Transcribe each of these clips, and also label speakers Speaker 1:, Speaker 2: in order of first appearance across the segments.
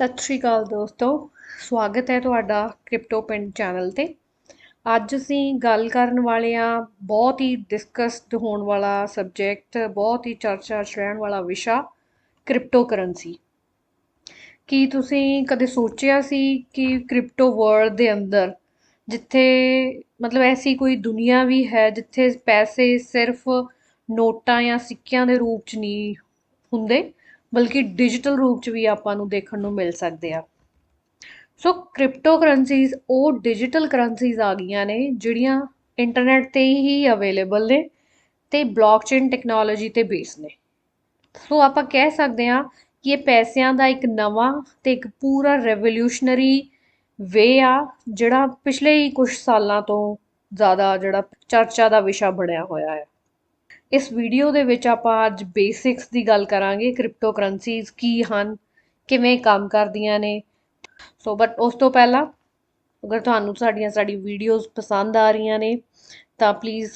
Speaker 1: ਸਤਿ ਸ਼੍ਰੀ ਅਕਾਲ ਦੋਸਤੋ, ਸਵਾਗਤ ਹੈ ਤੁਹਾਡਾ ਕ੍ਰਿਪਟੋ ਪਿੰਡ ਚੈਨਲ ਤੇ। ਅੱਜ ਅਸੀਂ ਗੱਲ ਕਰਨ ਵਾਲੇ ਆ ਬਹੁਤ ਹੀ ਡਿਸਕਸਡ ਹੋਣ ਵਾਲਾ ਸਬਜੈਕਟ ਬਹੁਤ ਹੀ ਚਰਚਾ 'ਚ ਰਹਿਣ ਵਾਲਾ ਵਿਸ਼ਾ ਕ੍ਰਿਪਟੋ ਕਰੰਸੀ ਕੀ ਤੁਸੀਂ ਕਦੇ ਸੋਚਿਆ ਸੀ ਕਿ ਕ੍ਰਿਪਟੋ ਵਰਲਡ ਦੇ ਅੰਦਰ, ਜਿੱਥੇ ਮਤਲਬ ਐਸੀ ਕੋਈ ਦੁਨੀਆ ਵੀ ਹੈ ਜਿੱਥੇ ਪੈਸੇ ਸਿਰਫ ਨੋਟਾਂ ਜਾਂ ਸਿੱਕਿਆਂ ਦੇ ਰੂਪ 'ਚ ਨਹੀਂ ਹੁੰਦੇ? ਬਲਕਿ ਡਿਜੀਟਲ ਰੂਪ 'ਚ ਵੀ ਆਪਾਂ ਨੂੰ ਦੇਖਣ ਨੂੰ ਮਿਲ ਸਕਦੇ ਆ। ਸੋ ਕ੍ਰਿਪਟੋ ਕਰੰਸੀਜ਼ ਉਹ ਡਿਜੀਟਲ ਕਰੰਸੀਜ਼ ਆ ਗਈਆਂ ਨੇ, ਜਿਹੜੀਆਂ ਇੰਟਰਨੈਟ ਤੇ ਹੀ ਅਵੇਲੇਬਲ ਨੇ ਤੇ ਬਲੌਕਚੇਨ ਟੈਕਨੋਲੋਜੀ ਤੇ ਬੇਸ ਨੇ। ਸੋ ਆਪਾਂ ਕਹਿ ਸਕਦੇ ਹਾਂ ਕਿ ਇਹ ਪੈਸਿਆਂ ਦਾ ਇੱਕ ਨਵਾਂ ਤੇ ਇੱਕ ਪੂਰਾ ਰੈਵੋਲੂਸ਼ਨਰੀ ਵੇ ਆ, ਜਿਹੜਾ ਪਿਛਲੇ ਹੀ ਕੁਝ ਸਾਲਾਂ ਤੋਂ ਜ਼ਿਆਦਾ ਜਿਹੜਾ ਚਰਚਾ ਦਾ ਵਿਸ਼ਾ ਬਣਿਆ ਹੋਇਆ ਹੈ। ਇਸ ਵੀਡੀਓ ਦੇ ਵਿੱਚ ਆਪਾਂ ਅੱਜ ਬੇਸਿਕਸ ਦੀ ਗੱਲ ਕਰਾਂਗੇ ਕ੍ਰਿਪਟੋ ਕਰੰਸੀਜ਼ ਕੀ ਹਨ, ਕਿਵੇਂ ਕੰਮ ਕਰਦੀਆਂ ਨੇ। ਸੋ ਬਟ ਉਸ ਤੋਂ ਪਹਿਲਾਂ, ਅਗਰ ਤੁਹਾਨੂੰ ਸਾਡੀਆਂ ਸਾਡੀ ਵੀਡੀਓਜ਼ ਪਸੰਦ ਆ ਰਹੀਆਂ ਨੇ, ਤਾਂ ਪਲੀਜ਼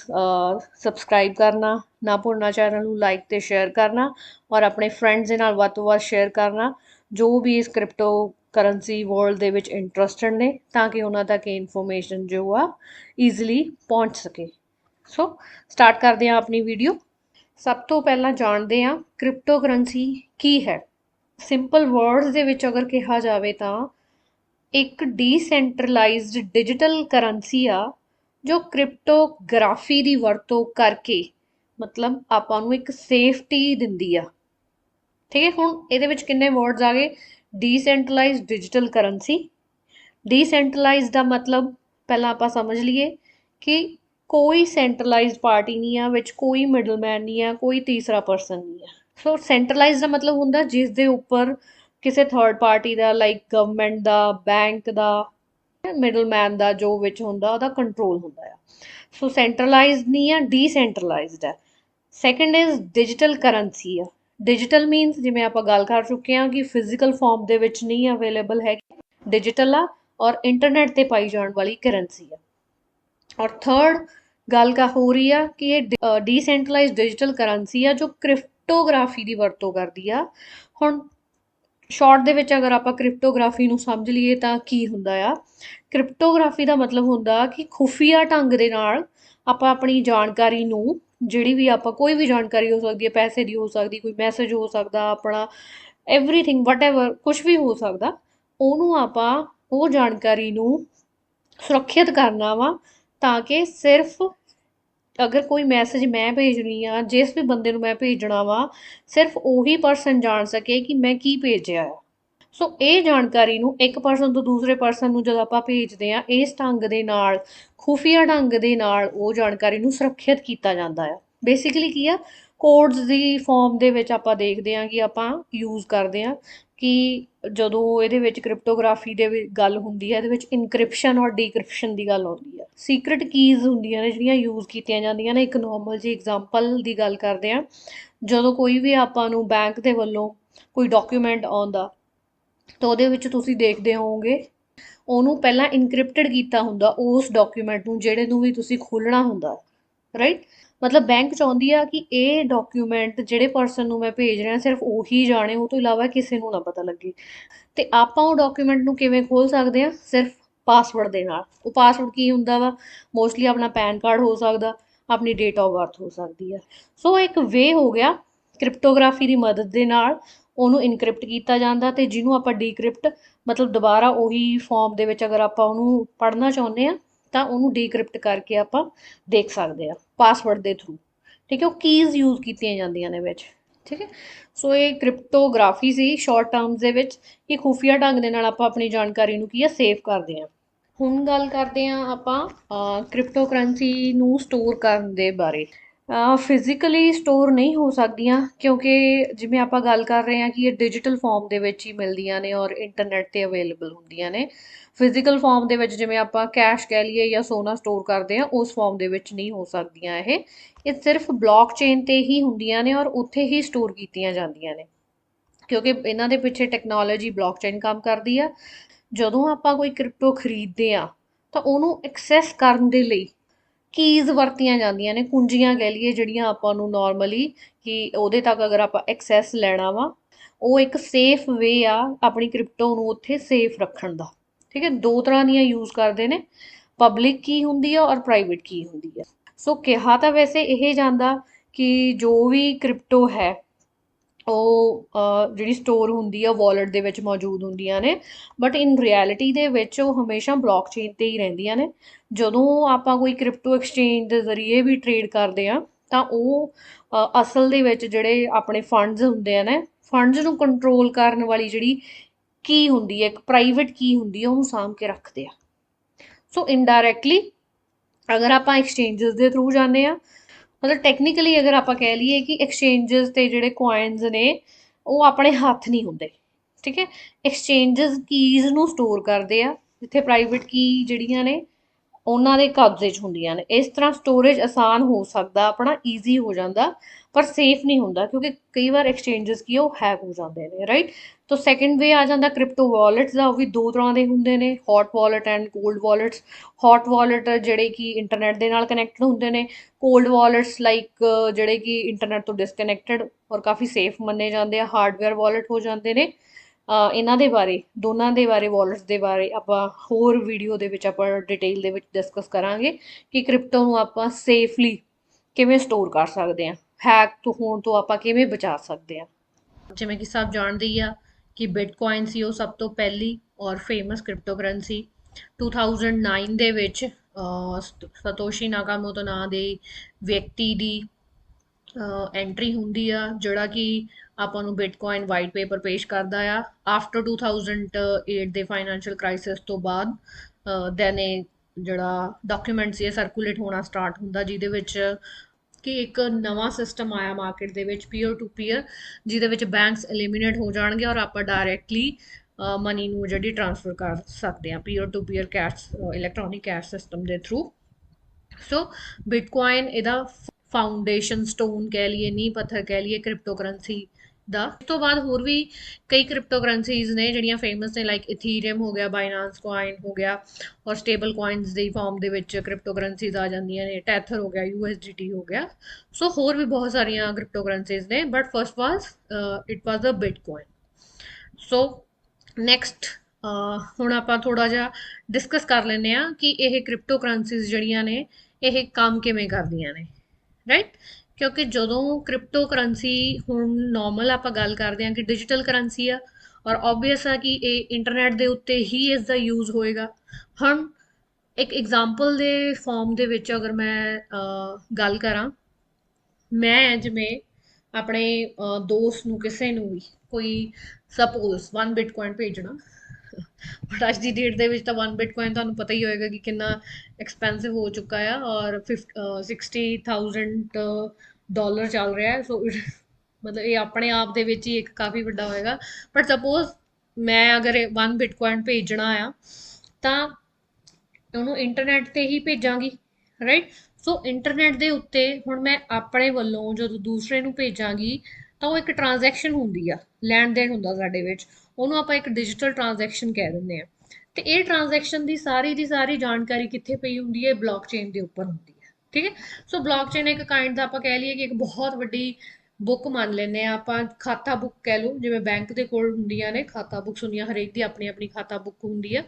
Speaker 1: ਸਬਸਕ੍ਰਾਈਬ ਕਰਨਾ, ਨਾ ਭੁੱਲਣਾ ਚੈਨਲ ਨੂੰ ਲਾਈਕ ਤੇ ਸ਼ੇਅਰ ਕਰਨਾ ਔਰ ਆਪਣੇ ਫਰੈਂਡਸ ਦੇ ਨਾਲ ਵੱਧ ਤੋਂ ਵੱਧ ਸ਼ੇਅਰ ਕਰਨਾ, ਜੋ ਵੀ ਇਸ ਕ੍ਰਿਪਟੋ ਕਰੰਸੀ ਵਰਲਡ ਦੇ ਵਿੱਚ ਇੰਟਰਸਟਡ ਨੇ, ਤਾਂ ਕਿ ਉਹਨਾਂ ਤੱਕ ਇਹ ਇਨਫੋਰਮੇਸ਼ਨ ਜੋ ਆ ਈਜ਼ੀਲੀ ਪਹੁੰਚ ਸਕੇ। ਸੋ ਸਟਾਰਟ ਕਰਦੇ ਹਾਂ ਆਪਣੀ ਵੀਡੀਓ। ਸਭ ਤੋਂ ਪਹਿਲਾਂ ਜਾਣਦੇ ਹਾਂ ਕ੍ਰਿਪਟੋ ਕਰੰਸੀ ਕੀ ਹੈ। ਸਿੰਪਲ ਵਰਡਸ ਦੇ ਵਿੱਚ ਅਗਰ ਕਿਹਾ ਜਾਵੇ ਤਾਂ ਇੱਕ ਡੀਸੈਂਟਰਲਾਈਜ਼ਡ ਡਿਜੀਟਲ ਕਰੰਸੀ ਆ, ਜੋ ਕ੍ਰਿਪਟੋਗ੍ਰਾਫੀ ਦੀ ਵਰਤੋਂ ਕਰਕੇ ਮਤਲਬ ਆਪਾਂ ਨੂੰ ਇੱਕ ਸੇਫਟੀ ਦਿੰਦੀ ਆ। ਠੀਕ ਹੈ, ਹੁਣ ਇਹਦੇ ਵਿੱਚ ਕਿੰਨੇ ਵਰਡਸ ਆ ਗਏ? ਡੀਸੈਂਟਰਲਾਈਜ਼ਡ ਡਿਜੀਟਲ ਕਰੰਸੀ ਡੀਸੈਂਟਰਲਾਈਜ਼ਡ ਦਾ ਮਤਲਬ ਪਹਿਲਾਂ ਆਪਾਂ ਸਮਝ ਲਈਏ ਕਿ ਕੋਈ ਸੈਂਟਰਲਾਈਜ਼ਡ ਪਾਰਟੀ ਨਹੀਂ ਆ, ਵਿੱਚ ਕੋਈ ਮਿਡਲਮੈਨ ਨਹੀਂ ਆ, ਕੋਈ ਤੀਸਰਾ ਪਰਸਨ ਨਹੀਂ ਆ। ਸੋ ਸੈਂਟਰਲਾਈਜ਼ਡ ਦਾ ਮਤਲਬ ਹੁੰਦਾ ਜਿਸ ਦੇ ਉੱਪਰ ਕਿਸੇ ਥਰਡ ਪਾਰਟੀ ਦਾ ਲਾਈਕ ਗਵਰਨਮੈਂਟ ਦਾ ਬੈਂਕ ਦਾ ਮਿਡਲਮੈਨ ਦਾ ਜੋ ਵਿੱਚ ਹੁੰਦਾ, ਉਹਦਾ ਕੰਟਰੋਲ ਹੁੰਦਾ ਆ। ਸੋ ਸੈਂਟਰਲਾਈਜ਼ਡ ਨਹੀਂ ਆ ਡੀਸੈਂਟਰਲਾਈਜ਼ਡ ਹੈ ਸੈਕੰਡ ਇਜ਼ ਡਿਜੀਟਲ ਕਰੰਸੀ ਆ। ਡਿਜੀਟਲ ਮੀਨਸ ਜਿਵੇਂ ਆਪਾਂ ਗੱਲ ਕਰ ਚੁੱਕੇ ਹਾਂ ਕਿ ਫਿਜ਼ੀਕਲ ਫਾਰਮ ਦੇ ਵਿੱਚ ਨਹੀਂ ਅਵੇਲੇਬਲ ਹੈ ਡਿਜੀਟਲ ਆ, ਔਰ ਇੰਟਰਨੈਟ ਤੇ ਪਾਈ ਜਾਣ ਵਾਲੀ ਕਰੰਸੀ ਆ। ਔਰ ਥਰਡ ਗੱਲ ਕਾ ਹੋ ਰਹੀ ਆ ਕਿ ਇਹ ਡੀਸੈਂਟਰਲਾਈਜ਼ਡ ਡਿਜੀਟਲ ਕਰੰਸੀ ਆ ਜੋ ਕ੍ਰਿਪਟੋਗ੍ਰਾਫੀ ਦੀ ਵਰਤੋਂ ਕਰਦੀ ਆ। ਹੁਣ ਸ਼ਾਰਟ ਦੇ ਵਿੱਚ ਅਗਰ ਆਪਾਂ ਕ੍ਰਿਪਟੋਗ੍ਰਾਫੀ ਨੂੰ ਸਮਝ ਲਈਏ ਤਾਂ ਕੀ ਹੁੰਦਾ ਆ? ਕ੍ਰਿਪਟੋਗ੍ਰਾਫੀ ਦਾ ਮਤਲਬ ਹੁੰਦਾ ਕਿ ਖੁਫੀਆ ਢੰਗ ਦੇ ਨਾਲ ਆਪਾਂ ਆਪਣੀ ਜਾਣਕਾਰੀ ਨੂੰ, ਜਿਹੜੀ ਵੀ ਆਪਾਂ ਕੋਈ ਵੀ ਜਾਣਕਾਰੀ ਹੋ ਸਕਦੀ ਹੈ ਪੈਸੇ ਦੀ ਹੋ ਸਕਦੀ, ਕੋਈ ਮੈਸੇਜ ਹੋ ਸਕਦਾ, ਆਪਣਾ ਐਵਰੀਥਿੰਗ ਵਟਐਵਰ ਕੁਝ ਵੀ ਹੋ ਸਕਦਾ, ਉਹਨੂੰ ਆਪਾਂ ਉਹ ਜਾਣਕਾਰੀ ਨੂੰ ਸੁਰੱਖਿਅਤ ਕਰਨਾ ਵਾ ਤਾਂ ਕਿ ਸਿਰਫ ਅਗਰ ਕੋਈ ਮੈਸੇਜ ਮੈਂ ਭੇਜਣੀ ਆ, ਜਿਸ ਵੀ ਬੰਦੇ ਨੂੰ ਮੈਂ ਭੇਜਣਾ ਵਾ, ਸਿਰਫ ਉਹੀ ਪਰਸਨ ਜਾਣ ਸਕੇ ਕਿ ਮੈਂ ਕੀ ਭੇਜਿਆ ਆ। ਸੋ ਇਹ ਜਾਣਕਾਰੀ ਨੂੰ ਇੱਕ ਪਰਸਨ ਤੋਂ ਦੂਸਰੇ ਪਰਸਨ ਨੂੰ ਜਦੋਂ ਆਪਾਂ ਭੇਜਦੇ ਆ, ਇਸ ਢੰਗ ਦੇ ਨਾਲ, ਖੁਫੀਆ ਢੰਗ ਦੇ ਨਾਲ ਉਹ ਜਾਣਕਾਰੀ ਨੂੰ ਸੁਰੱਖਿਅਤ ਕੀਤਾ ਜਾਂਦਾ ਆ। ਬੇਸਿਕਲੀ ਕੀ ਆ? ਕੋਡਸ ਦੀ ਫਾਰਮ ਦੇ ਵਿੱਚ ਆਪਾਂ ਦੇਖਦੇ ਆ ਕਿ ਆਪਾਂ ਯੂਜ਼ ਕਰਦੇ ਆ। ਕਿ ਜਦੋਂ ਇਹਦੇ ਵਿੱਚ ਕ੍ਰਿਪਟੋਗ੍ਰਾਫੀ ਦੇ ਗੱਲ ਹੁੰਦੀ ਹੈ, ਇਹਦੇ ਵਿੱਚ ਇਨਕ੍ਰਿਪਸ਼ਨ ਔਰ ਡੀਕ੍ਰਿਪਸ਼ਨ ਦੀ ਗੱਲ ਆਉਂਦੀ ਹੈ। ਸੀਕ੍ਰੀਟ ਕੀਜ਼ ਹੁੰਦੀਆਂ ਨੇ ਜਿਹੜੀਆਂ ਯੂਜ਼ ਕੀਤੀਆਂ ਜਾਂਦੀਆਂ ਨੇ। ਇੱਕ ਨੋਰਮਲ ਜੀ ਐਗਜ਼ਾਮਪਲ ਦੀ ਗੱਲ ਕਰਦੇ ਆ ਜਦੋਂ ਕੋਈ ਵੀ ਆਪਾਂ ਨੂੰ ਬੈਂਕ ਦੇ ਵੱਲੋਂ ਕੋਈ ਡਾਕੂਮੈਂਟ ਆਉਂਦਾ, ਤਾਂ ਉਹਦੇ ਵਿੱਚ ਤੁਸੀਂ ਦੇਖਦੇ ਹੋਵੋਗੇ, ਉਹਨੂੰ ਪਹਿਲਾਂ ਇਨਕ੍ਰਿਪਟਡ ਕੀਤਾ ਹੁੰਦਾ, ਉਸ ਡਾਕੂਮੈਂਟ ਨੂੰ, ਜਿਹੜੇ ਨੂੰ ਵੀ ਤੁਸੀਂ ਖੋਲਣਾ ਹੁੰਦਾ ਰਾਈਟ ਮਤਲਬ ਬੈਂਕ ਚਾਹੁੰਦੀ ਆ ਕਿ ਇਹ ਡਾਕੂਮੈਂਟ ਜਿਹੜੇ ਪਰਸਨ ਨੂੰ ਮੈਂ ਭੇਜ ਰਿਹਾ, ਸਿਰਫ ਉਹੀ ਜਾਣੇ, ਉਹ ਤੋਂ ਇਲਾਵਾ ਕਿਸੇ ਨੂੰ ਨਾ ਪਤਾ ਲੱਗੇ। ਤੇ ਆਪਾਂ ਉਹ ਡਾਕੂਮੈਂਟ ਨੂੰ ਕਿਵੇਂ ਖੋਲ ਸਕਦੇ ਆ? ਸਿਰਫ ਪਾਸਵਰਡ ਦੇ ਨਾਲ। ਉਹ ਪਾਸਵਰਡ ਕੀ ਹੁੰਦਾ ਵਾ? ਮੋਸਟਲੀ ਆਪਣਾ ਪੈਨ ਕਾਰਡ ਹੋ ਸਕਦਾ, ਆਪਣੀ ਡੇਟ ਆਫ ਬਰਥ ਹੋ ਸਕਦੀ ਆ। ਸੋ ਇੱਕ ਵੇ ਹੋ ਗਿਆ ਕ੍ਰਿਪਟੋਗ੍ਰਾਫੀ ਦੀ ਮਦਦ ਦੇ ਨਾਲ। ਉਹਨੂੰ ਇਨਕ੍ਰਿਪਟ ਕੀਤਾ ਜਾਂਦਾ ਤੇ ਜਿਹਨੂੰ ਆਪਾਂ ਡੀਕ੍ਰਿਪਟ ਮਤਲਬ ਦੁਬਾਰਾ ਉਹੀ ਫਾਰਮ ਦੇ ਵਿੱਚ ਅਗਰ ਆਪਾਂ ਉਹਨੂੰ ਪੜ੍ਹਨਾ ਚਾਹੁੰਦੇ ਆ ਤਾਂ ਉਹਨੂੰ ਡੀਕ੍ਰਿਪਟ ਕਰਕੇ ਆਪਾਂ ਦੇਖ ਸਕਦੇ ਆ ਪਾਸਵਰਡ ਦੇ ਥਰੂ ਠੀਕ ਹੈ, ਉਹ ਕੀਜ਼ ਯੂਜ਼ ਕੀਤੀਆਂ ਜਾਂਦੀਆਂ ਨੇ ਵਿੱਚ। ਠੀਕ ਹੈ, ਸੋ ਇਹ ਕ੍ਰਿਪਟੋਗ੍ਰਾਫੀ ਸੀ ਸ਼ਾਰਟ ਟਰਮਸ ਦੇ ਵਿੱਚ। ਕਿ ਖੁਫੀਆ ਢੰਗ ਦੇ ਨਾਲ ਆਪਾਂ ਆਪਣੀ ਜਾਣਕਾਰੀ ਨੂੰ ਕੀ ਆ ਸੇਵ ਕਰਦੇ ਆ। ਹੁਣ ਗੱਲ ਕਰਦੇ ਆ ਆਪਾਂ ਕ੍ਰਿਪਟੋ ਕਰੰਸੀ ਨੂੰ ਸਟੋਰ ਕਰਨ ਦੇ ਬਾਰੇ। ਫਿਜ਼ੀਕਲੀ ਸਟੋਰ ਨਹੀਂ ਹੋ ਸਕਦੀਆਂ ਕਿਉਂਕਿ ਜਿਵੇਂ ਆਪਾਂ ਗੱਲ ਕਰ ਰਹੇ ਹਾਂ ਕਿ ਇਹ ਡਿਜੀਟਲ ਫੋਮ ਦੇ ਵਿੱਚ ਹੀ ਮਿਲਦੀਆਂ ਨੇ ਔਰ ਇੰਟਰਨੈਟ ਤੇ ਅਵੇਲੇਬਲ ਹੁੰਦੀਆਂ ਨੇ। ਫਿਜ਼ੀਕਲ ਫੋਮ ਦੇ ਵਿੱਚ ਜਿਵੇਂ ਆਪਾਂ ਕੈਸ਼ ਕਹਿ ਲਈਏ ਜਾਂ ਸੋਨਾ ਸਟੋਰ ਕਰਦੇ ਹਾਂ, ਉਸ ਫੋਮ ਦੇ ਵਿੱਚ ਨਹੀਂ ਹੋ ਸਕਦੀਆਂ ਇਹ। ਇਹ ਸਿਰਫ ਬਲੌਕਚੇਨ ਤੇ ਹੀ ਹੁੰਦੀਆਂ ਨੇ ਔਰ ਉੱਥੇ ਹੀ ਸਟੋਰ ਕੀਤੀਆਂ ਜਾਂਦੀਆਂ ਨੇ। ਕਿਉਂਕਿ ਇਹਨਾਂ ਦੇ ਪਿੱਛੇ ਟੈਕਨੋਲੋਜੀ ਬਲੌਕਚੇਨ ਕੰਮ ਕਰਦੀ ਆ। ਜਦੋਂ ਆਪਾਂ ਕੋਈ ਕ੍ਰਿਪਟੋ ਖਰੀਦਦੇ ਆ ਤਾਂ ਉਹਨੂੰ ਐਕਸੈਸ ਕਰਨ ਦੇ ਲਈ ਕੀਜ਼ ਵਰਤੀਆਂ ਜਾਂਦੀਆਂ ਨੇ, ਕੁੰਜੀਆਂ ਕਹਿ ਲਈਏ, ਜਿਹੜੀਆਂ ਆਪਾਂ ਨੂੰ ਨੋਰਮਲੀ ਕਿ ਉਹਦੇ ਤੱਕ ਅਗਰ ਆਪਾਂ ਐਕਸੈਸ ਲੈਣਾ ਵਾ, ਉਹ ਇੱਕ ਸੇਫ ਵੇ ਆ ਆਪਣੀ ਕ੍ਰਿਪਟੋ ਨੂੰ ਉੱਥੇ ਸੇਫ ਰੱਖਣ ਦਾ। ਠੀਕ ਹੈ, ਦੋ ਤਰ੍ਹਾਂ ਦੀਆਂ ਯੂਜ਼ ਕਰਦੇ ਨੇ ਪਬਲਿਕ ਕੀ ਹੁੰਦੀ ਆ ਔਰ ਪ੍ਰਾਈਵੇਟ ਕੀ ਹੁੰਦੀ ਆ। ਸੋ ਕਿਹਾ ਤਾਂ ਵੈਸੇ ਇਹ ਜਾਂਦਾ ਕਿ ਜੋ ਵੀ ਕ੍ਰਿਪਟੋ ਹੈ ਉਹ ਜਿਹੜੀ ਸਟੋਰ ਹੁੰਦੀ ਆ ਵਾਲਟ ਦੇ ਵਿੱਚ ਮੌਜੂਦ ਹੁੰਦੀਆਂ ਨੇ। ਬਟ ਇਨ ਰਿਐਲਿਟੀ ਦੇ ਵਿੱਚ ਉਹ ਹਮੇਸ਼ਾ ਬਲੌਕਚੇਨ ਤੇ ਹੀ ਰਹਿੰਦੀਆਂ ਨੇ। ਜਦੋਂ ਆਪਾਂ ਕੋਈ ਕ੍ਰਿਪਟੋ ਐਕਸਚੇਂਜ ਦੇ ਜ਼ਰੀਏ ਵੀ ਟ੍ਰੇਡ ਕਰਦੇ ਆ, ਤਾਂ ਉਹ ਅਸਲ ਦੇ ਵਿੱਚ ਜਿਹੜੇ ਆਪਣੇ ਫੰਡਸ ਹੁੰਦੇ ਆ ਨੇ ਫੰਡਸ ਨੂੰ ਕੰਟਰੋਲ ਕਰਨ ਵਾਲੀ ਜਿਹੜੀ ਕੀ ਹੁੰਦੀ ਹੈ ਇੱਕ ਪ੍ਰਾਈਵੇਟ ਕੀ ਹੁੰਦੀ ਹੈ ਉਹਨੂੰ ਸਾਂਭ ਕੇ ਰੱਖਦੇ ਆ। ਸੋ ਇਨਡਾਇਰੈਕਟਲੀ ਅਗਰ ਆਪਾਂ ਐਕਸਚੇਂਜਸ ਦੇ ਥਰੂ ਜਾਂਦੇ ਆ ਮਤਲਬ ਟੈਕਨੀਕਲੀ ਅਗਰ ਆਪਾਂ ਕਹਿ ਲਈਏ ਕਿ ਐਕਸਚੇਂਜਸ ਤੇ ਜਿਹੜੇ ਕੋਇਨਸ ਨੇ, ਉਹ ਆਪਣੇ ਹੱਥ ਨਹੀਂ ਹੁੰਦੇ, ਠੀਕ ਹੈ? ਐਕਸਚੇਂਜਸ ਕੀਜ਼ ਨੂੰ ਸਟੋਰ ਕਰਦੇ ਆ, ਜਿੱਥੇ ਪ੍ਰਾਈਵੇਟ ਕੀ ਜਿਹੜੀਆਂ ਨੇ, ਉਹਨਾਂ ਦੇ ਕਬਜ਼ੇ 'ਚ ਹੁੰਦੀਆਂ ਨੇ। ਇਸ ਤਰ੍ਹਾਂ ਸਟੋਰੇਜ ਆਸਾਨ ਹੋ ਸਕਦਾ, ਆਪਣਾ ਈਜ਼ੀ ਹੋ ਜਾਂਦਾ। ਪਰ ਸੇਫ ਨਹੀਂ ਹੁੰਦਾ, ਕਿਉਂਕਿ ਕਈ ਵਾਰ ਐਕਸਚੇਂਜਸ ਕੀ ਉਹ ਹੈਕ ਹੋ ਜਾਂਦੇ ਨੇ ਰਾਈਟ ਤੋਂ ਸੈਕੰਡ ਵੇ ਆ ਜਾਂਦਾ ਕ੍ਰਿਪਟੋ ਵਾਲਟਸ ਦਾ, ਉਹ ਵੀ ਦੋ ਤਰ੍ਹਾਂ ਦੇ ਹੁੰਦੇ ਨੇ hot wallet and cold wallets hot wallet ਜਿਹੜੇ ਕਿ ਇੰਟਰਨੈਟ ਦੇ ਨਾਲ ਕਨੈਕਟਡ ਹੁੰਦੇ ਨੇ ਕੋਲਡ ਵਾਲਟਸ ਲਾਈਕ ਜਿਹੜੇ ਕਿ ਇੰਟਰਨੈਟ ਤੋਂ ਡਿਸਕਨੈਕਟਡ ਔਰ ਕਾਫੀ ਸੇਫ ਮੰਨੇ ਜਾਂਦੇ ਆ ਹਾਰਡਵੇਅਰ ਵਾਲਟ ਹੋ ਜਾਂਦੇ ਨੇ। ਇਹਨਾਂ ਦੇ ਬਾਰੇ, ਦੋਨਾਂ ਦੇ ਬਾਰੇ ਵਾਲਟਸ ਦੇ ਬਾਰੇ ਆਪਾਂ ਹੋਰ ਵੀਡੀਓ ਦੇ ਵਿੱਚ ਆਪਾਂ ਡਿਟੇਲ ਦੇ ਵਿੱਚ ਡਿਸਕਸ ਕਰਾਂਗੇ ਕਿ ਕ੍ਰਿਪਟੋ ਨੂੰ ਆਪਾਂ ਸੇਫਲੀ ਕਿਵੇਂ ਸਟੋਰ ਕਰ ਸਕਦੇ ਹਾਂ ਹੈਕ ਤੋਂ ਹੋਣ ਤੋਂ ਆਪਾਂ ਕਿਵੇਂ ਬਚਾ ਸਕਦੇ ਹਾਂ? ਜਿਵੇਂ ਕਿ ਸਭ ਜਾਣਦੇ ਹੀ ਆ ਕਿ ਬਿਟਕੋਇਨ ਸੀ, ਉਹ ਸਭ ਤੋਂ ਪਹਿਲੀ ਔਰ ਫੇਮਸ ਕ੍ਰਿਪਟੋਕਰੰਸੀ 2009 ਦੇ ਵਿੱਚ ਸਤੋਸ਼ੀ ਨਾਕਾਮੋਟੋ ਨਾਂ ਦੇ ਵਿਅਕਤੀ ਦੀ ਐਂਟਰੀ ਹੁੰਦੀ ਆ, ਜਿਹੜਾ ਕਿ ਆਪਾਂ ਨੂੰ ਬਿਟਕੋਇਨ ਵਾਈਟ ਪੇਪਰ ਪੇਸ਼ ਕਰਦਾ ਆ। ਆਫਟਰ 2008 ਦੇ ਫਾਈਨੈਂਸ਼ੀਅਲ ਕ੍ਰਾਈਸਿਸ ਤੋਂ ਬਾਅਦ ਦੈਨ ਇਹ ਜਿਹੜਾ ਡਾਕੂਮੈਂਟ ਸੀ, ਇਹ ਸਰਕੂਲੇਟ ਹੋਣਾ ਸਟਾਰਟ ਹੁੰਦਾ, ਜਿਹਦੇ ਵਿੱਚ ਕਿ ਇੱਕ ਨਵਾਂ ਸਿਸਟਮ ਆਇਆ ਮਾਰਕੀਟ ਦੇ ਵਿੱਚ ਪੀਅਰ ਟੂ ਪੀਅਰ ਜਿਹਦੇ ਵਿੱਚ ਬੈਂਕਸ ਐਲੀਮੀਨੇਟ ਹੋ ਜਾਣਗੇ ਔਰ ਆਪਾਂ ਡਾਇਰੈਕਟਲੀ ਮਨੀ ਨੂੰ ਜਿਹੜੀ ਟ੍ਰਾਂਸਫਰ ਕਰ ਸਕਦੇ ਹਾਂ peer to peer cash electronic cash system ਦੇ ਥਰੂ ਸੋ ਬਿਟਕੋਇਨ ਇਹਦਾ ਫਾਊਂਡੇਸ਼ਨ ਸਟੋਨ ਕਹਿ ਲਈਏ, ਨੀਂਹ ਪੱਥਰ ਕਹਿ ਲਈਏ ਕ੍ਰਿਪਟੋ ਕਰੰਸੀ ਦਾ। ਇਸ ਤੋਂ ਬਾਅਦ ਹੋਰ ਵੀ ਕਈ ਕ੍ਰਿਪਟੋ ਕਰੰਸੀਜ਼ ਨੇ ਜਿਹੜੀਆਂ ਫੇਮਸ ਨੇ ਲਾਈਕ ਇਥੀਰੀਅਮ ਹੋ ਗਿਆ ਬਾਈਨਾਂਸ ਕੋਇਨ ਹੋ ਗਿਆ ਔਰ ਸਟੇਬਲ ਕੋਇਨਸ ਦੀ ਫਾਰਮ ਦੇ ਵਿੱਚ ਕ੍ਰਿਪਟੋ ਕ੍ਰਿਪਟੋਕਰੰਸੀਜ਼ ਆ ਜਾਂਦੀਆਂ ਨੇ। ਟੈਥਰ ਹੋ ਗਿਆ USDT ਹੋ ਗਿਆ। ਸੋ ਹੋਰ ਵੀ ਬਹੁਤ ਸਾਰੀਆਂ ਕ੍ਰਿਪਟੋ ਕ੍ਰਿਪਟੋਕਰੰਸੀਜ਼ ਨੇ but first was it was the bitcoin so next ਹੁਣ ਆਪਾਂ ਥੋੜਾ ਜਿਹਾ ਡਿਸਕਸ ਕਰ ਲੈਂਦੇ ਆ ਕਿ ਇਹ ਕ੍ਰਿਪਟੋ ਕ੍ਰਿਪਟੋਕਰੰਸੀਜ਼ ਜਿਹੜੀਆਂ ਨੇ, ਇਹ ਕੰਮ ਕਿਵੇਂ ਕਰਦੀਆਂ ਨੇ ਰਾਈਟ ਕਿਉਂਕਿ ਜਦੋਂ ਕ੍ਰਿਪਟੋ ਕਰੰਸੀ ਹੁਣ ਨਾਰਮਲ ਆਪਾਂ ਗੱਲ ਕਰਦੇ ਹਾਂ ਕਿ ਡਿਜੀਟਲ ਕਰੰਸੀ ਆ, ਔਰ ਆਬਵੀਅਸ ਆ ਕਿ ਇਹ ਇੰਟਰਨੈਟ ਦੇ ਉੱਤੇ ਹੀ ਇਸ ਦਾ ਯੂਜ਼ ਹੋਏਗਾ। ਹੁਣ ਇੱਕ ਐਗਜ਼ਾਮਪਲ ਦੇ ਫਾਰਮ ਦੇ ਵਿੱਚ ਅਗਰ ਮੈਂ ਗੱਲ ਕਰਾਂ, ਮੈਂ ਜਿਵੇਂ ਆਪਣੇ ਦੋਸਤ ਨੂੰ ਕਿਸੇ ਨੂੰ ਵੀ ਕੋਈ ਸਪੋਜ਼ 1 ਬਿਟਕੋਇਨ ਭੇਜਣਾ ਬਟ ਅੱਜ ਦੀ ਡੇਟ ਦੇ ਵਿੱਚ ਤਾਂ 1 ਬਿਟਕੋਇਨ ਤੁਹਾਨੂੰ ਪਤਾ ਹੀ ਹੋਏਗਾ ਕਿ ਕਿੰਨਾ ਐਕਸਪੈਂਸਿਵ ਹੋ ਚੁੱਕਾ ਆ ਔਰ 60000 ਡਾਲਰ ਚੱਲ ਰਿਹਾ ਹੈ। ਸੋ ਮਤਲਬ ਇਹ ਆਪਣੇ ਆਪ ਦੇ ਵਿੱਚ ਹੀ ਇੱਕ ਕਾਫੀ ਵੱਡਾ ਹੋਏਗਾ। ਬਟ ਸਪੋਜ਼ ਮੈਂ ਅਗਰ 1 ਬਿਟਕੋਇਨ ਭੇਜਣਾ ਆ, ਤਾਂ ਉਹਨੂੰ ਇੰਟਰਨੈਟ ਤੇ ਹੀ ਭੇਜਾਂਗੀ ਰਾਈਟ ਸੋ ਇੰਟਰਨੈਟ ਦੇ ਉੱਤੇ ਹੁਣ ਮੈਂ ਆਪਣੇ ਵੱਲੋਂ ਜਦੋਂ ਦੂਸਰੇ ਨੂੰ ਭੇਜਾਂਗੀ, ਤਾਂ ਉਹ ਇੱਕ ਟ੍ਰਾਂਜੈਕਸ਼ਨ ਹੁੰਦੀ ਆ। ਲੈਣ ਦੇਣ ਹੁੰਦਾ ਸਾਡੇ ਵਿੱਚ। ਉਹਨੂੰ ਆਪਾਂ ਇੱਕ ਡਿਜੀਟਲ ਟ੍ਰਾਂਜੈਕਸ਼ਨ ਕਹਿ ਦਿੰਦੇ ਆ ਤੇ ਇਹ ਟ੍ਰਾਂਜੈਕਸ਼ਨ ਦੀ ਸਾਰੀ ਦੀ ਸਾਰੀ ਜਾਣਕਾਰੀ ਕਿੱਥੇ ਪਈ ਹੁੰਦੀ ਹੈ? ਬਲੌਕਚੇਨ ਦੇ ਉੱਪਰ ਹੁੰਦੀ ਹੈ। ਠੀਕ ਹੈ? ਸੋ ਬਲੌਕਚੇਨ ਇੱਕ ਕਾਈਂਡ ਦਾ ਆਪਾਂ ਕਹਿ ਲਈਏ ਕਿ ਇੱਕ ਬਹੁਤ ਵੱਡੀ ਬੁੱਕ ਮੰਨ ਲੈਂਦੇ ਆ ਆਪਾਂ ਖਾਤਾ ਬੁੱਕ ਕਹਿ ਲਓ, ਜਿਵੇਂ ਬੈਂਕ ਦੇ ਕੋਲ ਹੁੰਦੀਆਂ ਨੇ, ਖਾਤਾ ਬੁੱਕਸ ਹੁੰਦੀਆਂ, ਹਰੇਕ ਦੀ ਆਪਣੀ ਆਪਣੀ ਖਾਤਾ ਬੁੱਕ ਹੁੰਦੀ ਹੈ।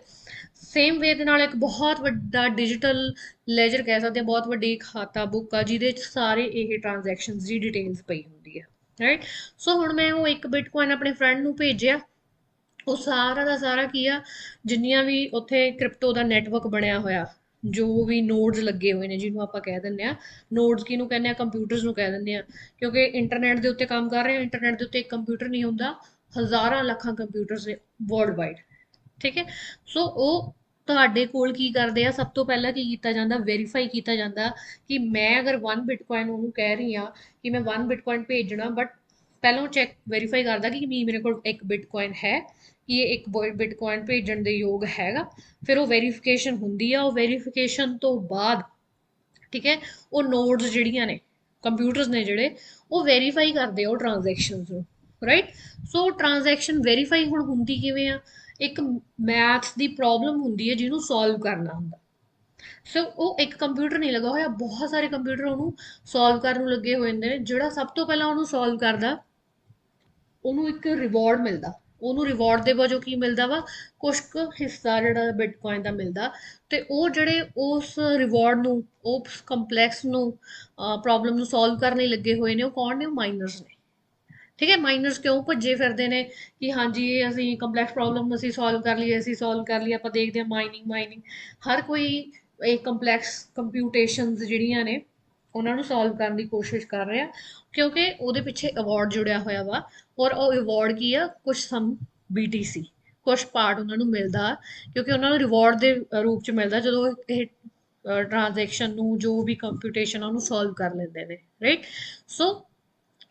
Speaker 1: ਸੇਮ ਵੇ ਦੇ ਨਾਲ ਇੱਕ ਬਹੁਤ ਵੱਡਾ ਡਿਜੀਟਲ ਲੈਜਰ ਕਹਿ ਸਕਦੇ ਆ ਬਹੁਤ ਵੱਡੀ ਖਾਤਾ ਬੁੱਕ ਆ, ਜਿਹਦੇ ਵਿੱਚ ਸਾਰੇ ਇਹ ਟ੍ਰਾਂਜੈਕਸ਼ਨਸ ਦੀ ਡਿਟੇਲਸ ਪਈ ਹੁੰਦੀ ਹੈ। ਰਾਈਟ ਸੋ ਹੁਣ ਮੈਂ ਉਹ ਇੱਕ ਬਿਟਕੋਇਨ ਆਪਣੇ ਫਰੈਂਡ ਨੂੰ ਭੇਜਿਆ। ਉਹ ਸਾਰਾ ਦਾ ਸਾਰਾ ਕੀ ਆ, ਜਿੰਨੀਆਂ ਵੀ ਉੱਥੇ ਕ੍ਰਿਪਟੋ ਦਾ ਨੈਟਵਰਕ ਬਣਿਆ ਹੋਇਆ, ਜੋ ਵੀ ਨੋਡਸ ਲੱਗੇ ਹੋਏ ਨੇ, ਜਿਹਨੂੰ ਆਪਾਂ ਕਹਿ ਦਿੰਦੇ ਆ ਨੋਡਸ ਕਿਹਨੂੰ ਕਹਿੰਦੇ ਆ ਕੰਪਿਊਟਰਸ ਨੂੰ ਕਹਿ ਦਿੰਦੇ ਆ, ਕਿਉਂਕਿ ਇੰਟਰਨੈਟ ਦੇ ਉੱਤੇ ਕੰਮ ਕਰ ਰਹੇ ਆ ਇੰਟਰਨੈਟ ਦੇ ਉੱਤੇ ਇੱਕ ਕੰਪਿਊਟਰ ਨਹੀਂ ਹੁੰਦਾ, ਹਜ਼ਾਰਾਂ ਲੱਖਾਂ ਕੰਪਿਊਟਰਸ ਨੇ ਵਰਲਡ ਵਾਈਡ ਠੀਕ ਹੈ? ਸੋ ਉਹ ਤੁਹਾਡੇ ਕੋਲ ਕੀ ਕਰਦੇ ਆ, ਸਭ ਤੋਂ ਪਹਿਲਾਂ ਕੀ ਕੀਤਾ ਜਾਂਦਾ ਵੈਰੀਫਾਈ ਕੀਤਾ ਜਾਂਦਾ ਕਿ ਮੈਂ ਅਗਰ 1 ਬਿਟਕੋਇਨ ਉਹਨੂੰ ਕਹਿ ਰਹੀ ਆ ਕਿ ਮੈਂ 1 ਬਿਟਕੋਇਨ ਭੇਜਣਾ ਬਟ ਪਹਿਲਾਂ ਚੈੱਕ ਵੈਰੀਫਾਈ ਕਰਦਾ ਕਿ ਵੀ ਮੇਰੇ ਕੋਲ ਇੱਕ ਬਿਟਕੋਇਨ ਹੈ, ਕਿ ਇਹ ਇੱਕ ਬਿਟਕੋਇਨ ਭੇਜਣ ਦੇ ਯੋਗ ਹੈਗਾ। ਫਿਰ ਉਹ ਵੈਰੀਫਿਕੇਸ਼ਨ ਹੁੰਦੀ ਆ, ਉਹ ਵੈਰੀਫਿਕੇਸ਼ਨ ਤੋਂ ਬਾਅਦ, ਠੀਕ ਹੈ, ਉਹ ਨੋਡਸ ਜਿਹੜੀਆਂ ਨੇ ਕੰਪਿਊਟਰਸ ਨੇ ਜਿਹੜੇ, ਉਹ ਵੈਰੀਫਾਈ ਕਰਦੇ ਆ ਉਹ ਟ੍ਰਾਂਜੈਕਸ਼ਨਸ ਨੂੰ ਰਾਈਟ ਸੋ ਟ੍ਰਾਂਜੈਕਸ਼ਨ ਵੈਰੀਫਾਈ ਹੁਣ ਹੁੰਦੀ ਕਿਵੇਂ ਆ? ਇੱਕ ਮੈਥਸ ਦੀ ਪ੍ਰੋਬਲਮ ਹੁੰਦੀ ਹੈ ਜਿਹਨੂੰ ਸੋਲਵ ਕਰਨਾ ਹੁੰਦਾ। ਸੋ ਉਹ ਇੱਕ ਕੰਪਿਊਟਰ ਨਹੀਂ ਲੱਗਾ ਹੋਇਆ, ਬਹੁਤ ਸਾਰੇ ਕੰਪਿਊਟਰ ਉਹਨੂੰ ਸੋਲਵ ਕਰਨ ਨੂੰ ਲੱਗੇ ਹੋਏ ਹੁੰਦੇ ਨੇ, ਜਿਹੜਾ ਸਭ ਤੋਂ ਪਹਿਲਾਂ ਉਹਨੂੰ ਸੋਲਵ ਕਰਦਾ ਉਹਨੂੰ ਇੱਕ ਰਿਵਾਰਡ ਮਿਲਦਾ। ਉਹਨੂੰ ਰਿਵਾਰਡ ਦੇ ਵਜੋਂ ਕੀ ਮਿਲਦਾ ਵਾ? ਕੁਛ ਕੁ ਹਿੱਸਾ ਜਿਹੜਾ ਬਿਟਕੋਇਨ ਦਾ ਮਿਲਦਾ। ਤੇ ਉਹ ਜਿਹੜੇ ਉਸ ਰਿਵਾਰਡ ਨੂੰ, ਉਸ ਕੰਪਲੈਕਸ ਨੂੰ ਪ੍ਰੋਬਲਮ ਨੂੰ ਸੋਲਵ ਕਰਨ ਲਈ ਲੱਗੇ ਹੋਏ ਨੇ, ਉਹ ਕੌਣ ਨੇ? ਉਹ ਮਾਈਨਰਸ ਨੇ। ਠੀਕ ਹੈ? ਮਾਈਨਰਸ ਕਿਉਂ ਭੱਜੇ ਫਿਰਦੇ ਨੇ ਕਿ ਹਾਂਜੀ, ਇਹ ਅਸੀਂ ਕੰਪਲੈਕਸ ਪ੍ਰੋਬਲਮ ਅਸੀਂ ਸੋਲਵ ਕਰ ਲਈ ਅਸੀਂ ਸੋਲਵ ਕਰ ਲਈ ਆਪਾਂ ਦੇਖਦੇ ਹਾਂ ਮਾਈਨਿੰਗ ਮਾਈਨਿੰਗ ਹਰ ਕੋਈ ਇਹ ਕੰਪਲੈਕਸ ਕੰਪਿਊਟੇਸ਼ਨਸ ਜਿਹੜੀਆਂ ਨੇ ਉਹਨਾਂ ਨੂੰ ਸੋਲਵ ਕਰਨ ਦੀ ਕੋਸ਼ਿਸ਼ ਕਰ ਰਿਹਾ ਕਿਉਂਕਿ ਉਹਦੇ ਪਿੱਛੇ ਅਵਾਰਡ ਜੁੜਿਆ ਹੋਇਆ ਵਾ, ਔਰ ਉਹ ਅਵਾਰਡ ਕੀ ਆ ਕੁਝ ਸਮ BTC ਕੁਝ ਪਾਰਟ ਉਹਨਾਂ ਨੂੰ ਮਿਲਦਾ, ਕਿਉਂਕਿ ਉਹਨਾਂ ਨੂੰ ਰਿਵਾਰਡ ਦੇ ਰੂਪ ਚ ਮਿਲਦਾ ਜਦੋਂ ਇਹ ਟ੍ਰਾਂਜੈਕਸ਼ਨ ਨੂੰ ਜੋ ਵੀ ਕੰਪਿਊਟੇਸ਼ਨ ਉਹਨੂੰ ਸੋਲਵ ਕਰ ਲੈਂਦੇ ਨੇ ਰਾਈਟ ਸੋ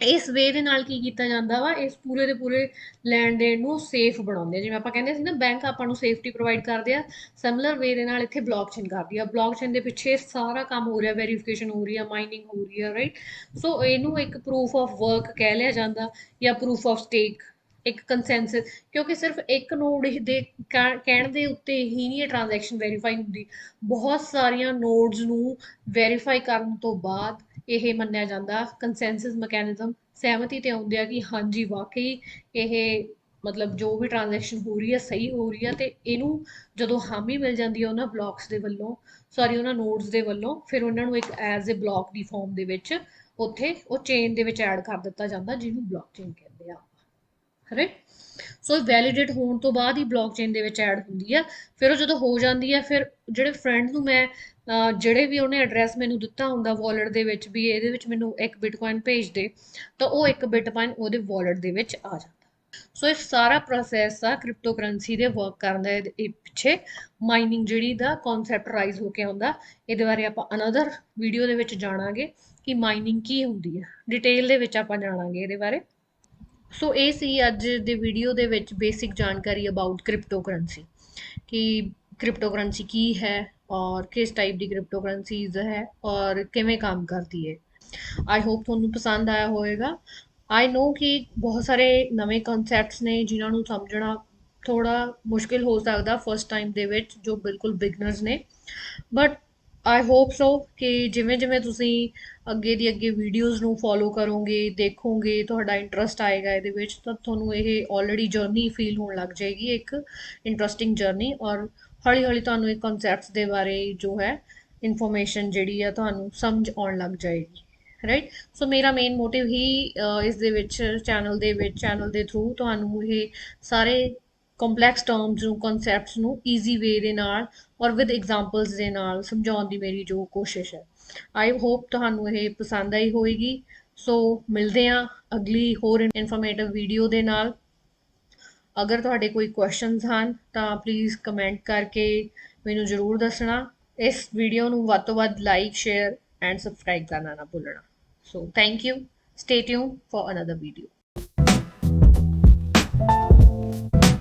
Speaker 1: ਇਸ ਵੇ ਦੇ ਨਾਲ ਕੀ ਕੀਤਾ ਜਾਂਦਾ ਵਾ? ਇਸ ਪੂਰੇ ਦੇ ਪੂਰੇ ਲੈਣ ਦੇਣ ਨੂੰ ਸੇਫ ਬਣਾਉਂਦੇ ਆ। ਜਿਵੇਂ ਆਪਾਂ ਕਹਿੰਦੇ ਸੀ ਨਾ ਬੈਂਕ ਆਪਾਂ ਨੂੰ ਸੇਫਟੀ ਪ੍ਰੋਵਾਈਡ ਕਰਦੇ ਆ। ਸਿਮਿਲਰ ਵੇ ਦੇ ਨਾਲ ਇੱਥੇ ਬਲੌਕਚੇਨ ਕਰਦੀ ਆ। ਬਲੌਕਚੇਨ ਦੇ ਪਿੱਛੇ ਸਾਰਾ ਕੰਮ ਹੋ ਰਿਹਾ ਵੈਰੀਫਿਕੇਸ਼ਨ ਹੋ ਰਹੀ ਆ ਮਾਈਨਿੰਗ ਹੋ ਰਹੀ ਆ ਰਾਈਟ ਸੋ ਇਹਨੂੰ ਇੱਕ ਪ੍ਰੂਫ ਆਫ ਵਰਕ ਕਹਿ ਲਿਆ ਜਾਂਦਾ ਜਾਂ ਪ੍ਰੂਫ ਆਫ ਸਟੇਕ ਇੱਕ ਕੰਸੈਂਸਸ ਕਿਉਂਕਿ ਸਿਰਫ ਇੱਕ ਨੋਡ ਦੇ ਕਹਿਣ ਦੇ ਉੱਤੇ ਹੀ ਨਹੀਂ ਇਹ ਟ੍ਰਾਂਜੈਕਸ਼ਨ ਵੈਰੀਫਾਈ ਹੁੰਦੀ। ਬਹੁਤ ਸਾਰੀਆਂ ਨੋਡਸ ਨੂੰ ਵੈਰੀਫਾਈ ਕਰਨ ਤੋਂ ਬਾਅਦ ਇਹ ਮੰਨਿਆ ਜਾਂਦਾ ਕੰਸੈਂਸਸ ਮੈਕੈਨਿਜ਼ਮ ਸਹਿਮਤੀ ਤੇ ਆਉਂਦੇ ਆ ਕਿ ਹਾਂਜੀ, ਵਾਕਈ ਇਹ ਮਤਲਬ ਜੋ ਵੀ ਟ੍ਰਾਂਜੈਕਸ਼ਨ ਹੋ ਰਹੀ ਹੈ ਸਹੀ ਹੋ ਰਹੀ ਹੈ ਤੇ ਇਹਨੂੰ ਜਦੋਂ ਹਾਮੀ ਮਿਲ ਜਾਂਦੀ ਹੈ ਉਹਨਾਂ ਬਲੌਕਸ ਦੇ ਵੱਲੋਂ ਸੌਰੀ ਉਹਨਾਂ ਨੋਡਸ ਦੇ ਵੱਲੋਂ, ਫਿਰ ਉਹਨਾਂ ਨੂੰ ਇੱਕ ਐਜ਼ ਅ ਬਲੌਕ ਦੀ ਫਾਰਮ ਦੇ ਵਿੱਚ ਉੱਥੇ ਉਹ ਚੇਨ ਦੇ ਵਿੱਚ ਐਡ ਕਰ ਦਿੱਤਾ ਜਾਂਦਾ ਜਿਹਨੂੰ ਬਲੌਕਚੇਨ ਕਹਿੰਦੇ ਆ ਸੋ ਵੈਲੀਡੇਟ ਹੋਣ ਤੋਂ ਬਾਅਦ ਹੀ ਬਲੌਕਚੇਨ ਦੇ ਵਿੱਚ ਐਡ ਹੁੰਦੀ ਆ। ਫਿਰ ਉਹ ਜਦੋਂ ਹੋ ਜਾਂਦੀ ਆ, ਫਿਰ ਜਿਹੜੇ ਫਰੈਂਡ ਨੂੰ ਮੈਂ ਜਿਹੜੇ ਵੀ ਉਹਨੇ ਐਡਰੈਸ ਮੈਨੂੰ ਦਿੱਤਾ ਹੁੰਦਾ ਵਾਲਟ ਦੇ ਵਿੱਚ ਵੀ, ਇਹਦੇ ਵਿੱਚ ਮੈਨੂੰ ਇੱਕ ਬਿਟਕੋਇਨ ਭੇਜ ਦੇ, ਤਾਂ ਉਹ ਇੱਕ ਬਿਟਕੋਇਨ ਉਹਦੇ ਵਾਲਟ ਦੇ ਵਿੱਚ ਆ ਜਾਂਦਾ। ਸੋ ਇਹ ਸਾਰਾ ਪ੍ਰੋਸੈਸ ਆ ਕ੍ਰਿਪਟੋਕਰੰਸੀ ਦੇ ਵਰਕ ਕਰਨ ਦਾ ਇਹ ਪਿੱਛੇ ਮਾਈਨਿੰਗ ਜਿਹੜੀ ਦਾ ਕਨਸੈਪਟ ਰਾਈਜ਼ ਹੋ ਕੇ ਆਉਂਦਾ, ਇਹਦੇ ਬਾਰੇ ਆਪਾਂ ਅਨਦਰ ਵੀਡੀਓ ਦੇ ਵਿੱਚ ਜਾਣਾਂਗੇ ਕਿ ਮਾਈਨਿੰਗ ਕੀ ਹੁੰਦੀ ਹੈ ਡਿਟੇਲ ਦੇ ਵਿੱਚ ਆਪਾਂ ਜਾਣਾਂਗੇ ਇਹਦੇ ਬਾਰੇ। ਸੋ ਇਹ ਸੀ ਅੱਜ ਦੇ ਵੀਡੀਓ ਦੇ ਵਿੱਚ ਬੇਸਿਕ ਜਾਣਕਾਰੀ ਅਬਾਊਟ ਕ੍ਰਿਪਟੋਕਰੰਸੀ ਕਿ ਕ੍ਰਿਪਟੋਕਰੰਸੀ ਕੀ ਹੈ ਔਰ ਕਿਸ ਟਾਈਪ ਦੀ ਕ੍ਰਿਪਟੋਕਰੰਸੀਜ਼ ਹੈ ਔਰ ਕਿਵੇਂ ਕੰਮ ਕਰਦੀ ਹੈ। ਆਈ ਹੋਪ ਤੁਹਾਨੂੰ ਪਸੰਦ ਆਇਆ ਹੋਵੇਗਾ। ਆਈ ਨੋ ਕਿ ਬਹੁਤ ਸਾਰੇ ਨਵੇਂ ਕਨਸੈਪਟਸ ਨੇ ਜਿਨ੍ਹਾਂ ਨੂੰ ਸਮਝਣਾ ਥੋੜਾ ਮੁਸ਼ਕਿਲ ਹੋ ਸਕਦਾ ਫਰਸਟ ਟਾਈਮ ਦੇ ਵਿੱਚ, ਜੋ ਬਿਲਕੁਲ ਬਿਗਨਰਸ ਨੇ। ਬਟ ਆਈ ਹੋਪ ਸੋ ਕਿ ਜਿਵੇਂ ਜਿਵੇਂ ਤੁਸੀਂ ਅੱਗੇ ਦੀ ਅੱਗੇ ਵੀਡੀਓਜ਼ ਨੂੰ ਫੋਲੋ ਕਰੋਗੇ, ਦੇਖੋਗੇ, ਤੁਹਾਡਾ ਇੰਟਰਸਟ ਆਏਗਾ ਇਹਦੇ ਵਿੱਚ, ਤਾਂ ਤੁਹਾਨੂੰ ਇਹ ਆਲਰੇਡੀ ਜਰਨੀ ਫੀਲ ਹੋਣ ਲੱਗ ਜਾਏਗੀ, ਇੱਕ ਇੰਟਰਸਟਿੰਗ ਜਰਨੀ ਔਰ ਹੌਲੀ ਹੌਲੀ ਤੁਹਾਨੂੰ ਇਹ ਕਨਸੈਪਟਸ ਦੇ ਬਾਰੇ ਜੋ ਹੈ ਇਨਫੋਰਮੇਸ਼ਨ ਜਿਹੜੀ ਆ ਤੁਹਾਨੂੰ ਸਮਝ ਆਉਣ ਲੱਗ ਜਾਏਗੀ ਰਾਈਟ ਸੋ ਮੇਰਾ ਮੇਨ ਮੋਟਿਵ ਹੀ ਇਸ ਦੇ ਵਿੱਚ ਚੈਨਲ ਦੇ ਵਿੱਚ ਚੈਨਲ ਦੇ ਥਰੂ ਤੁਹਾਨੂੰ ਇਹ ਸਾਰੇ ਕੰਪਲੈਕਸ ਟਰਮਸ ਨੂੰ ਕਨਸੈਪਟਸ ਨੂੰ ਈਜ਼ੀ ਵੇ ਦੇ ਨਾਲ ਔਰ ਵਿਦ ਐਗਜ਼ਾਮਪਲਸ ਦੇ ਨਾਲ ਸਮਝਾਉਣ ਦੀ ਮੇਰੀ ਜੋ ਕੋਸ਼ਿਸ਼ ਹੈ। ਆਈ ਹੋਪ ਤੁਹਾਨੂੰ ਇਹ ਪਸੰਦ ਆਈ ਹੋਵੇਗੀ। ਸੋ ਮਿਲਦੇ ਹਾਂ ਅਗਲੀ ਹੋਰ ਇਨਫੋਰਮੇਟਿਵ ਵੀਡੀਓ ਦੇ ਨਾਲ। ਅਗਰ ਤੁਹਾਡੇ ਕੋਈ ਕੁਐਸਚਨਸ ਹਨ, ਤਾਂ ਪਲੀਜ਼ ਕਮੈਂਟ ਕਰਕੇ ਮੈਨੂੰ ਜ਼ਰੂਰ ਦੱਸਣਾ। ਇਸ ਵੀਡੀਓ ਨੂੰ ਵੱਧ ਤੋਂ ਵੱਧ ਲਾਈਕ ਸ਼ੇਅਰ ਐਂਡ ਸਬਸਕ੍ਰਾਈਬ ਕਰਨਾ ਨਾ ਭੁੱਲਣਾ। So thank you stay tune for another video